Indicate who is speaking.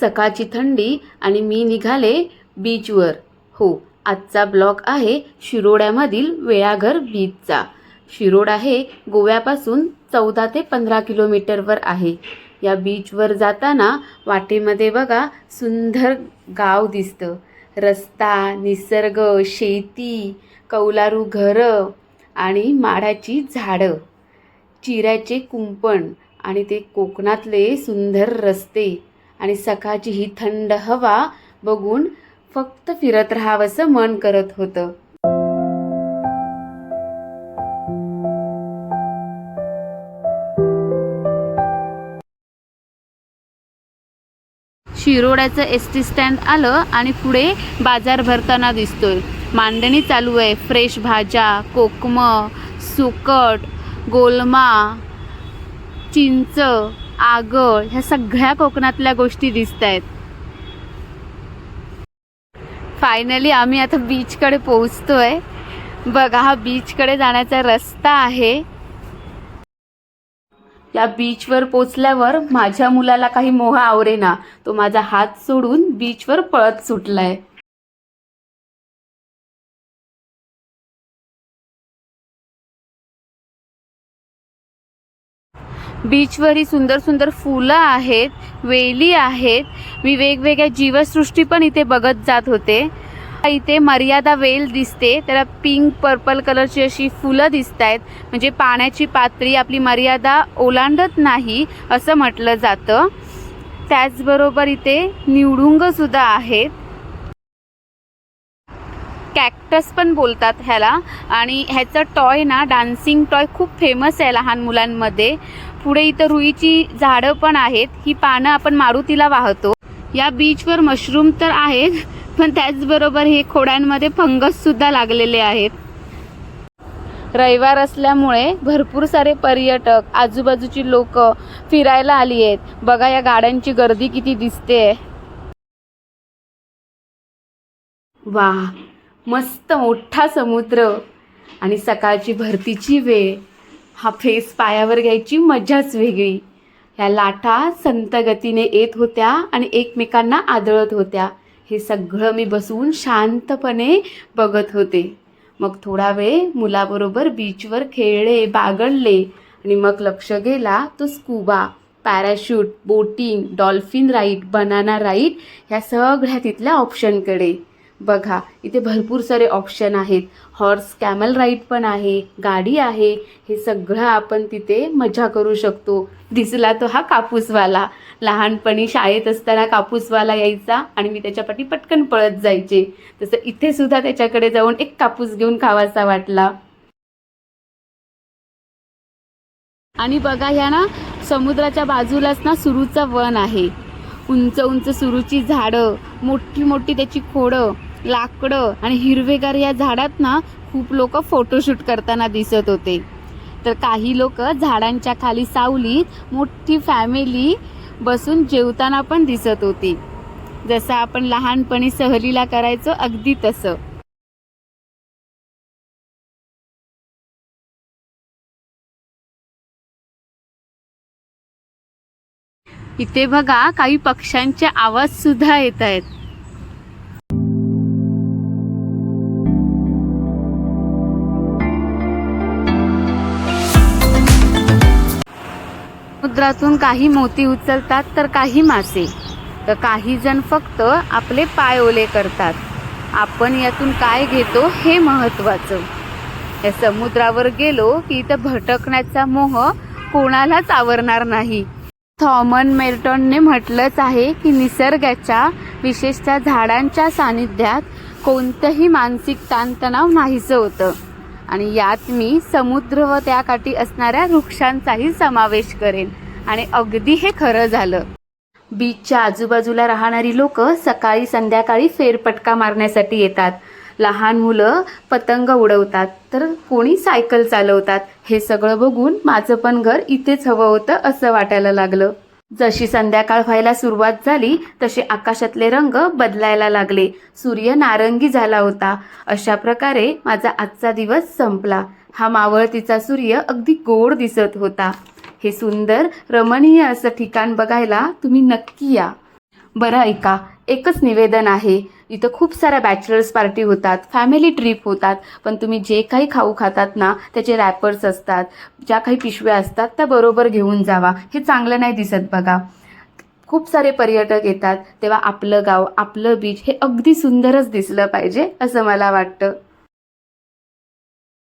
Speaker 1: सकाळची थंडी आणि मी निघाले बीचवर. हो आजचा ब्लॉग आहे शिरोड्यामधील वेळाघर बीचचा. शिरोड हे गोव्यापासून चौदा ते पंधरा किलोमीटरवर आहे. या बीचवर जाताना वाटेमध्ये बघा सुंदर गाव दिसतं. रस्ता निसर्ग शेती कौलारू घरं आणि माडाची झाडं. चिऱ्याचे कुंपण आणि ते कोकणातले सुंदर रस्ते. आणि सकाळची ही थंड हवा बघून फक्त फिरत राहावंसं मन करत होतं. शिरोड्याचं एस टी स्टँड आलं आणि पुढे बाजार भरताना दिसतोय. मांडणी चालू आहे. फ्रेश भाज्या कोकम सुकट गोलमा चिंच आगळ ह्या सगळ्या कोकणातल्या गोष्टी दिसत आहेत फायनली आम्ही आता बीचकडे पोहोचतोय. बघा हा बीचकडे जाण्याचा रस्ता आहे. या बीचवर पोचल्यावर माझ्या मुलाला काही मोह आवरेना. तो माझा हात सोडून बीचवर पळत सुटलाय. बीचवर ही सुंदर सुंदर फुलं आहेत वेली आहेत. मी वेगवेगळ्या जीवसृष्टी पण इथे बघत जात होते. इथे मर्यादा वेल दिसते त्याला पिंक पर्पल कलरची अशी फुलं दिसत आहेत म्हणजे पाण्याची पातळी आपली मर्यादा ओलांडत नाही असं म्हटलं जातं. त्याचबरोबर इथे निवडुंगसुद्धा आहेत. कॅक्टस पण बोलतात ह्याला. आणि ह्याचं टॉय ना डान्सिंग टॉय खूप फेमस आहे लहान मुलांमध्ये. पुढे इथं रुईची झाडं पण आहेत. ही पानं आपण मारुतीला वाहतो. या बीचवर मशरूम तर आहेत पण त्याचबरोबर हे खोड्यांमध्ये फंगस सुद्धा लागलेले आहेत. रविवार असल्यामुळे भरपूर सारे पर्यटक आजूबाजूची लोक फिरायला आली आहेत. बघा या गाड्यांची गर्दी किती दिसते. वा मस्त मोठा समुद्र आणि सकाळची भरतीची वेळ. हा फेस पायावर घ्यायची मजाच वेगळी. ह्या लाटा संत गतीने येत होत्या आणि एकमेकांना आदळत होत्या. हे सगळं मी बसून शांतपणे बघत होते. मग थोडा वेळ मुलाबरोबर बीचवर खेळले बागडले आणि मग लक्ष गेला तो scuba parachute boating dolphin ride banana ride ह्या सगळ्या तिथल्या ऑप्शनकडे बघा इथे भरपूर सारे ऑप्शन आहेत. हॉर्स कॅमल राईड पण आहे गाडी आहे. हे सगळं आपण तिथे मजा करू शकतो. दिसला तो हा कापूसवाला. लहानपणी शाळेत असताना कापूसवाला यायचा आणि मी त्याच्यापाठी पटकन पळत जायचे. तसं इथे सुद्धा त्याच्याकडे जाऊन एक कापूस घेऊन खावासा वाटला. आणि बघा ह्या ना समुद्राच्या बाजूलाच ना सुरूचा वन आहे. उंच उंच सुरूची झाडं मोठी मोठी त्याची खोडं. लाकडं आणि हिरवेगार या झाडात ना खूप लोक फोटोशूट करताना दिसत होते. तर काही लोक झाडांच्या खाली सावलीत मोठी फॅमिली बसून जेवताना पण दिसत होती. जसं आपण लहानपणी सहलीला करायचो अगदी तसं. इथे बघा काही पक्ष्यांचे आवाज सुद्धा येत आहेत. समुद्रातून काही मोती उचलतात तर काही मासे. तर काही जण फक्त आपले पाय ओले करतात. आपण यातून काय घेतो हे महत्वाचं या समुद्रावर गेलो की इथं भटकण्याचा मोह कोणालाच आवरणार नाही. थॉमन मेल्टॉनने म्हटलंच आहे की निसर्गाच्या विशेषतः झाडांच्या सानिध्यात कोणतंही मानसिक ताणतणाव नाहीचं होतं. आणि यात मी समुद्र व त्याकाठी असणाऱ्या वृक्षांचाही समावेश करेन. आणि अगदी हे खरं झालं. बीचच्या आजूबाजूला राहणारी लोक सकाळी संध्याकाळी फेरपटका मारण्यासाठी येतात. लहान मुलं पतंग उडवतात तर कोणी सायकल चालवतात. हे सगळं बघून माझं पण घर इथेच हवं होतं असं वाटायला लागलं. जशी संध्याकाळ व्हायला सुरुवात झाली तसे आकाशातले रंग बदलायला लागले. सूर्य नारंगी झाला होता. अशा प्रकारे माझा आजचा दिवस संपला. हा मावळतीचा सूर्य अगदी गोड दिसत होता. हे सुंदर रमणीय असं ठिकाण बघायला तुम्ही नक्की या. बरं ऐका एकच निवेदन आहे. इथं खूप साऱ्या बॅचलर्स पार्टी होतात फॅमिली ट्रिप होतात पण तुम्ही जे काही खाऊ खातात ना त्याचे रॅपर्स असतात ज्या काही पिशव्या असतात त्या बरोबर घेऊन जावा. हे चांगलं नाही दिसत बघा. खूप सारे पर्यटक येतात तेव्हा आपलं गाव आपलं बीच हे अगदी सुंदरच दिसलं पाहिजे असं मला वाटतं.